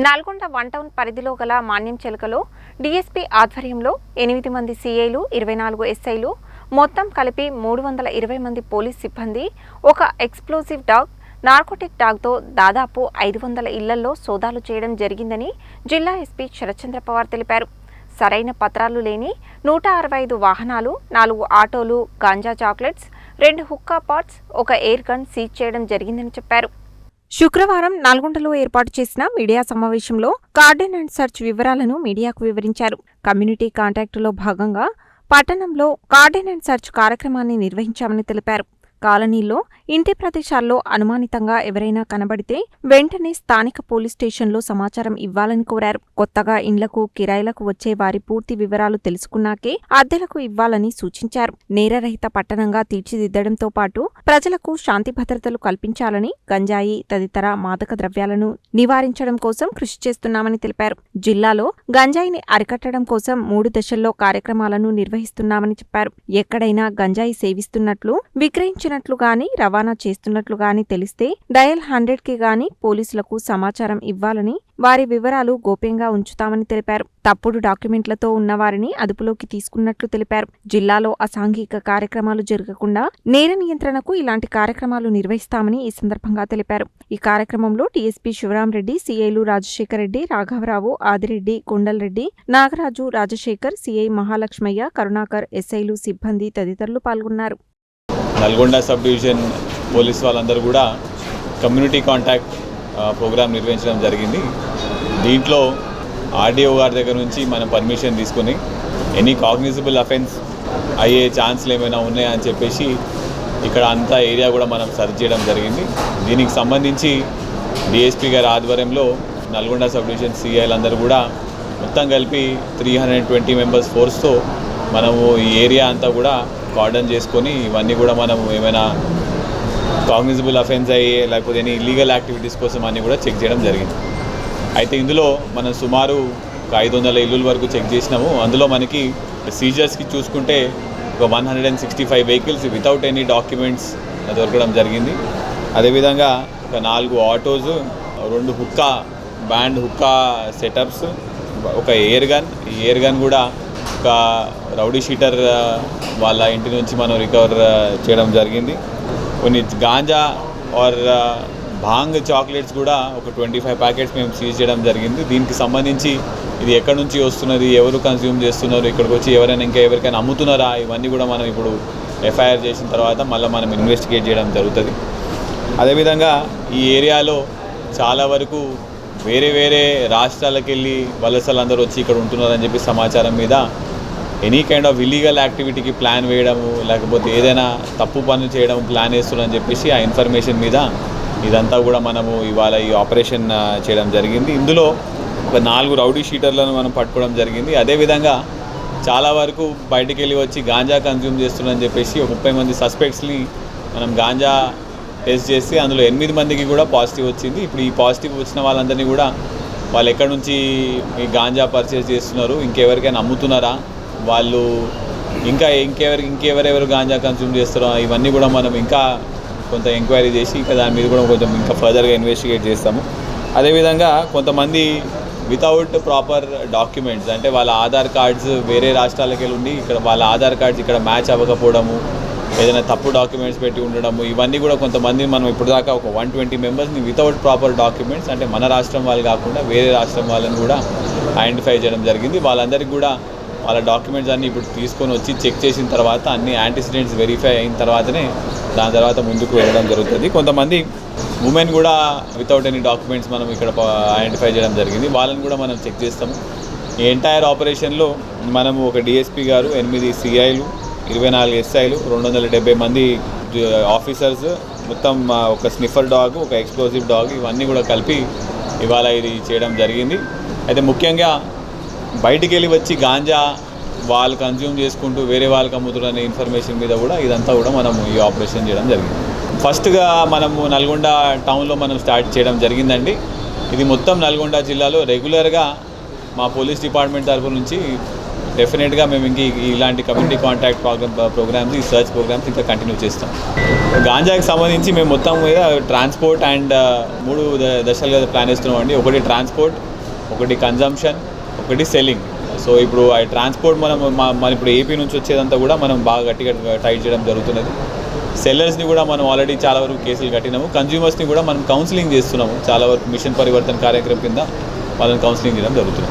Nalgonda one town పరిధిలో గల మాన్యం చెలకలో DSP ఆధ్వర్యంలో ఎనిమిది మంది సీఐలు ఇరవై నాలుగు ఎస్ఐలు మొత్తం కలిపి మూడు వందల ఇరవై మంది పోలీస్ సిబ్బంది ఒక ఎక్స్ప్లోజివ్ డాగ్ నార్కోటిక్ డాగ్తో దాదాపు ఐదు వందల ఇళ్ళలో సోదాలు చేయడం జరిగిందని జిల్లా ఎస్పీ శరత్చంద్ర పవార్ తెలిపారు. సరైన పత్రాలు లేని నూట అరవై ఐదు వాహనాలు నాలుగు ఆటోలు గాంజా చాక్లెట్స్ రెండు హుక్కా పాట్స్ ఒక ఎయిర్ గన్ సీజ్ చేయడం జరిగిందని చెప్పారు. శుక్రవారం నల్గొండలో ఏర్పాటు చేసిన మీడియా సమావేశంలో కార్డెన్ అండ్ సర్చ్ వివరాలను మీడియాకు వివరించారు. కమ్యూనిటీ కాంటాక్టులో భాగంగా పట్టణంలో కార్డెన్ అండ్ సర్చ్ కార్యక్రమాన్ని నిర్వహించామని తెలిపారు. కాలనీలో ఇంటి ప్రదేశాల్లో అనుమానితంగా ఎవరైనా కనబడితే వెంటనే స్థానిక పోలీస్ స్టేషన్లో సమాచారం ఇవ్వాలని కోరారు. కొత్తగా ఇండ్లకు కిరాయిలకు వచ్చే వారి పూర్తి వివరాలు తెలుసుకున్నాకే అద్దెలకు ఇవ్వాలని సూచించారు. నేరరహిత పట్టణంగా తీర్చిదిద్దడంతో పాటు ప్రజలకు శాంతి భద్రతలు కల్పించాలని గంజాయి తదితర మాదక ద్రవ్యాలను నివారించడం కోసం కృషి చేస్తున్నామని తెలిపారు. జిల్లాలో గంజాయిని అరికట్టడం కోసం మూడు దశల్లో కార్యక్రమాలను నిర్వహిస్తున్నామని చెప్పారు. ఎక్కడైనా గంజాయి సేవిస్తున్నట్లు విక్రయించిన విక్రయించినట్లు గాని రవాణా చేస్తున్నట్లు గాని తెలిస్తే డయల్ హండ్రెడ్కి గాని పోలీసులకు సమాచారం ఇవ్వాలని వారి వివరాలు గోప్యంగా ఉంచుతామని తెలిపారు. తప్పుడు డాక్యుమెంట్లతో ఉన్నవారిని అదుపులోకి తీసుకున్నట్లు తెలిపారు. జిల్లాలో అసాంఘిక కార్యక్రమాలు జరగకుండా నేర నియంత్రణకు ఇలాంటి కార్యక్రమాలు నిర్వహిస్తామని ఈ సందర్భంగా తెలిపారు. ఈ కార్యక్రమంలో టీఎస్పీ శివరాంరెడ్డి సీఐలు రాజశేఖర్ రెడ్డి రాఘవరావు ఆదిరెడ్డి కొండలరెడ్డి నాగరాజు రాజశేఖర్ సీఐ మహాలక్ష్మయ్య కరుణాకర్ ఎస్ఐలు సిబ్బంది తదితరులు పాల్గొన్నారు. నల్గొండ సబ్ డివిజన్ పోలీస్ వాళ్ళందరూ కూడా కమ్యూనిటీ కాంటాక్ట్ ప్రోగ్రాం ప్రోగ్రామ్ నిర్వహించడం జరిగింది. దీంట్లో ఆర్డీఓ గారి దగ్గర నుంచి మనం పర్మిషన్ తీసుకుని ఎనీ కాగ్నిజబుల్ అఫెన్స్ అయ్యే ఛాన్స్లు ఏమైనా ఉన్నాయా అని చెప్పేసి ఇక్కడ అంతా ఏరియా కూడా మనం సర్చ్ చేయడం జరిగింది. దీనికి సంబంధించి డిఎస్పీ గారి ఆధ్వర్యంలో నల్గొండ సబ్ డివిజన్ సిఐలందరూ కూడా మొత్తం కలిపి త్రీ హండ్రెడ్ ట్వంటీ మెంబర్స్ ఫోర్స్తో మనము ఈ ఏరియా అంతా కూడా కార్డన్ చేసుకొని ఇవన్నీ కూడా మనము ఏమైనా కాగ్నిజబుల్ అఫెన్స్ అయ్యే లేకపోతే ఎనీ ఇల్లీగల్ యాక్టివిటీస్ కోసం అన్నీ కూడా చెక్ చేయడం జరిగింది. అయితే ఇందులో మనం సుమారు ఒక ఐదు వందల ఇల్లుల వరకు చెక్ చేసినాము. అందులో మనకి సీజర్స్కి చూసుకుంటే ఒక one hundred and sixty five vehicles without any documents దొరకడం జరిగింది. అదేవిధంగా ఒక నాలుగు ఆటోస్ రెండు హుక్కా బ్యాండ్ హుక్కా సెటప్స్ ఒక ఎయిర్ గన్ ఈ ఎయిర్ గన్ కూడా ఒక రౌడీ షీటర్ వాళ్ళ ఇంటి నుంచి మనం రికవర్ చేయడం జరిగింది. కొన్ని గాంజా ఆర్ భాంగ్ చాక్లెట్స్ కూడా ఒక ట్వంటీ ఫైవ్ ప్యాకెట్స్ మేము సీజ్ చేయడం జరిగింది. దీనికి సంబంధించి ఇది ఎక్కడి నుంచి వస్తున్నది ఎవరు కన్స్యూమ్ చేస్తున్నారు ఇక్కడికి వచ్చి ఎవరైనా ఇంకా ఎవరికైనా అమ్ముతున్నారా ఇవన్నీ కూడా మనం ఇప్పుడు ఎఫ్ఐఆర్ చేసిన తర్వాత మళ్ళీ మనం ఇన్వెస్టిగేట్ చేయడం జరుగుతుంది. అదేవిధంగా ఈ ఏరియాలో చాలా వరకు వేరే వేరే రాష్ట్రాలకు వెళ్ళి వలసలందరూ వచ్చి ఇక్కడ ఉంటున్నారని చెప్పి సమాచారం మీద ఎనీ కైండ్ ఆఫ్ ఇల్లీగల్ యాక్టివిటీకి ప్లాన్ వేయడము లేకపోతే ఏదైనా తప్పు పనులు చేయడం ప్లాన్ వేస్తున్నారని చెప్పేసి ఆ ఇన్ఫర్మేషన్ మీద ఇదంతా కూడా మనము ఇవాళ ఈ ఆపరేషన్ చేయడం జరిగింది. ఇందులో ఒక నాలుగు రౌడీ షీటర్లను మనం పట్టుకోవడం జరిగింది. అదేవిధంగా చాలా వరకు బయటికి వెళ్ళి వచ్చి గాంజా కన్జ్యూమ్ చేస్తున్నారని చెప్పేసి ఒక ముప్పై మంది సస్పెక్ట్స్ని మనం గాంజా టెస్ట్ చేసి అందులో ఎనిమిది మందికి కూడా పాజిటివ్ వచ్చింది. ఇప్పుడు ఈ పాజిటివ్ వచ్చిన వాళ్ళందరినీ కూడా వాళ్ళు ఎక్కడి నుంచి ఈ గాంజా పర్చేస్ చేస్తున్నారు? ఇంకెవరికైనా అమ్ముతున్నారా? వాళ్ళు ఇంకా ఇంకెవరికి ఇంకెవరెవరు గాంజా కన్స్యూమ్ చేస్తారో ఇవన్నీ కూడా మనం ఇంకా కొంత ఎంక్వైరీ చేసి ఇంకా దాని మీద కూడా కొంచెం ఇంకా ఫర్దర్గా ఇన్వెస్టిగేట్ చేస్తాము. అదేవిధంగా కొంతమంది వితౌట్ ప్రాపర్ డాక్యుమెంట్స్ అంటే వాళ్ళ ఆధార్ కార్డ్స్ వేరే రాష్ట్రాలకు వెళ్ళి ఉండి ఇక్కడ వాళ్ళ ఆధార్ కార్డ్స్ ఇక్కడ మ్యాచ్ అవ్వకపోవడము ఏదైనా తప్పు డాక్యుమెంట్స్ పెట్టి ఉండడము ఇవన్నీ కూడా కొంతమంది మనం ఇప్పుడు దాకా ఒక వన్ ట్వంటీ మెంబర్స్ని వితౌట్ ప్రాపర్ డాక్యుమెంట్స్ అంటే మన రాష్ట్రం వాళ్ళు కాకుండా వేరే రాష్ట్రం వాళ్ళని కూడా ఐడెంటిఫై చేయడం జరిగింది. వాళ్ళందరికీ కూడా వాళ్ళ డాక్యుమెంట్స్ అన్నీ ఇప్పుడు తీసుకొని వచ్చి చెక్ చేసిన తర్వాత అన్ని యాంటిసిడెంట్స్ వెరిఫై అయిన తర్వాతనే దాని తర్వాత ముందుకు వెళ్ళడం జరుగుతుంది. కొంతమంది ఉమెన్ కూడా వితౌట్ ఎనీ డాక్యుమెంట్స్ మనం ఇక్కడ ఐడెంటిఫై చేయడం జరిగింది. వాళ్ళని కూడా మనం చెక్ చేస్తాము ఈ ఎంటైర్ ఆపరేషన్లో మనము ఒక డిఎస్పీ గారు ఎనిమిది సిఐలు ఇరవై నాలుగు ఎస్ఐలు రెండు వందల డెబ్బై మంది ఆఫీసర్స్ మొత్తం ఒక స్నిఫర్ డాగ్ ఒక ఎక్స్ప్లోజివ్ డాగ్ ఇవన్నీ కూడా కలిపి ఇవాళ ఇది చేయడం జరిగింది. అయితే ముఖ్యంగా బయటికి వెళ్ళి వచ్చి గాంజా వాళ్ళు కన్జ్యూమ్ చేసుకుంటూ వేరే వాళ్ళకి అమ్ముతున్న ఇన్ఫర్మేషన్ మీద కూడా ఇదంతా కూడా మనం ఈ ఆపరేషన్ చేయడం జరిగింది. ఫస్ట్గా మనము నల్గొండ టౌన్లో మనం స్టార్ట్ చేయడం జరిగిందండి. ఇది మొత్తం నల్గొండ జిల్లాలో రెగ్యులర్గా మా పోలీస్ డిపార్ట్మెంట్ తరపు నుంచి డెఫినెట్గా మేము ఇంక ఈ- ఇలాంటి కమ్యూనిటీ కాంటాక్ట్ ప్రోగ్రామ్ ప్రోగ్రామ్స్ ఈ సర్చ్ ప్రోగ్రామ్స్ ఇంకా కంటిన్యూ చేస్తాం. గాంజాకి సంబంధించి మేము మొత్తం మీద ట్రాన్స్పోర్ట్ అండ్ uh, మూడు దశలుగా ప్లాన్ చేస్తున్నామండి. ఒకటి ట్రాన్స్పోర్ట్ ఒకటి కన్జంప్షన్ ఒకటి సెల్లింగ్ సో ఇప్పుడు ఆ ట్రాన్స్పోర్ట్ మనం మన ఇప్పుడు ఏపీ నుంచి వచ్చేదంతా కూడా మనం బాగా గట్టిగా టైట్ చేయడం జరుగుతున్నది. సెల్లర్స్ని కూడా మనం ఆల్రెడీ చాలా వరకు కేసులు కట్టినాము. కన్జ్యూమర్స్ని కూడా మనం కౌన్సిలింగ్ చేస్తున్నాము. చాలా వరకు మిషన్ పరివర్తన కార్యక్రమం కింద వాళ్ళని కౌన్సిలింగ్ చేయడం జరుగుతుంది.